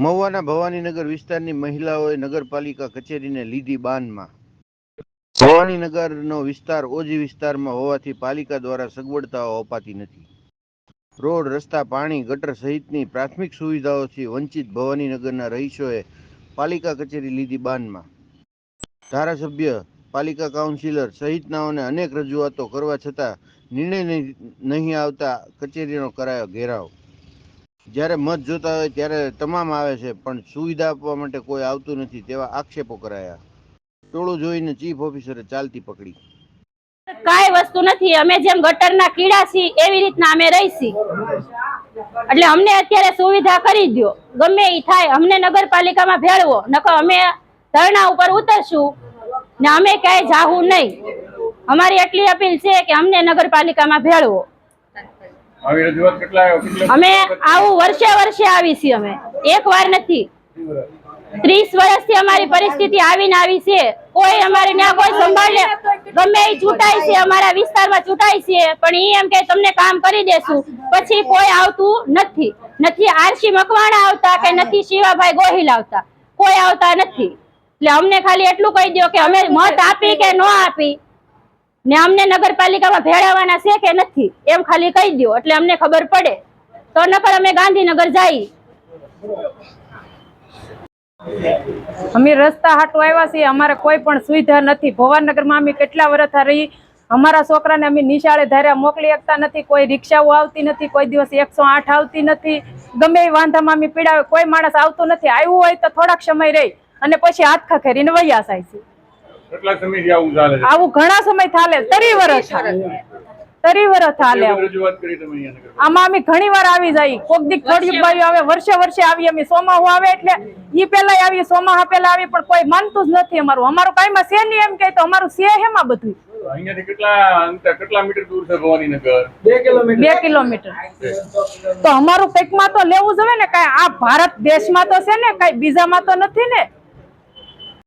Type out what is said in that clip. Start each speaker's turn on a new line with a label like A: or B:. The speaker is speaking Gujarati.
A: મહુવાના ભવાનીનગર વિસ્તારની મહિલાઓએ નગરપાલિકા કચેરીને લીધી બાનમાં. ભવાનીનગરનો વિસ્તાર ઓજી વિસ્તારમાં હોવાથી પાલિકા દ્વારા સગવડતાઓ અપાતી નથી. રોડ, રસ્તા, પાણી, ગટર સહિતની પ્રાથમિક સુવિધાઓથી વંચિત ભવાનીનગરના રહીશોએ પાલિકા કચેરી લીધી બાનમાં. ધારાસભ્ય, પાલિકા કાઉન્સિલર સહિતનાઓને અનેક રજૂઆતો કરવા છતાં નિર્ણય નહીં- આવતા કચેરીનો કરાયો ઘેરાવ. જ્યારે મત જોતા હોય ત્યારે તમામ આવે છે, પણ સુવિધા આપવા માટે કોઈ આવતું નથી તેવા આક્ષેપો કરાયા. ટોળું જોઈને ચીફ ઓફિસરે ચાલતી પકડી.
B: કાંઈ વસ્તુ નથી, અમે જેમ ગટરના કીડા છીએ, એવી રીતના અમે રહીશી એટલે અમને અત્યારે સુવિધા કરી દ્યો. ગમે ઈ થાય, અમને નગરપાલિકામાં ભેળવો નકો અમે ધરણા ઉપર ઉતરશું, ને અમે ક્યાંય જાવું નહીં. અમારી એટલી અપીલ છે કે અમને નગરપાલિકામાં ભેળવો
C: આવી રજૂઆત કેટલા કેટલા
B: અમે આવું વર્ષે વર્ષે આવી છીએ અમે. એક વાર નથી. ત્રીસ વર્ષથી અમારી પરિસ્થિતિ આવીને આવી છે. કોઈ અમારે ત્યાં કોઈ સંભાળે. ગમે એ ચૂંટાય છે, અમારા વિસ્તારમાં ચૂંટાય છે, પણ એ એમ કે તમને કામ કરી દેશું. પછી કોઈ આવતું નથી. નથી આરસી મકવાણા આવતા કે નથી શિવાભાઈ ગોહિલ આવતા. કોઈ આવતા નથી. એટલે અમને ખાલી એટલું કહી દો કે અમે મત આપી કે ન આપી. ને અમને નગરપાલિકામાં ભેળાવાના છે કે નથી, એમ ખાલી કહી દો એટલે અમને ખબર પડે. તો નકર અમે ગાંધીનગર જઈ
D: અમે રસ્તા હાટો આવ્યા છીએ. અમારે કોઈ પણ સુવિધા નથી. ભવાનગરમાં અમે કેટલા વર્ષ રહી? અમારા છોકરાને અમે નિશાળે ધાર્યા મોકલી શકતા નથી. કોઈ રિક્ષાઓ આવતી નથી. કોઈ દિવસ એકસો આઠ આવતી નથી. ગમે એ વાંધામાં અમે પીડાવે. કોઈ માણસ આવતું નથી. આવ્યું હોય તો થોડાક સમય રહી. અને પછી હાથ ખખેરીને વૈયા જાય છે.
C: કેટલા સમયથી આવું ચાલે છે?
D: આવું ઘણા સમય થાલે તરી વર્ષ તરી વર્ષ થાલે.
C: રજૂઆત કરી તમે
D: આમાં અમે ઘણી વાર આવી જાય. કોક દીક થોડી બાજુ આવે વર્ષે વર્ષે આવી અમે સોમાહુ આવે એટલે ઈ પેલા આવી સોમાહા પેલા આવી પણ કોઈ માનતું જ નથી અમારું. અમારું કાંઈમાં છે નહીં એમ કે તો અમારું છે હેમાં બધું
C: અહીંયાથી કેટલા અંતર કેટલા મીટર દૂર છે ભવાનીનગર
D: બે કિલોમીટર. તો અમારું કંઈકમાં તો લેવું જોઈએ ને કાંઈ આ ભારત દેશમાં તો છે ને કાંઈ બીજામાં તો નથી ને.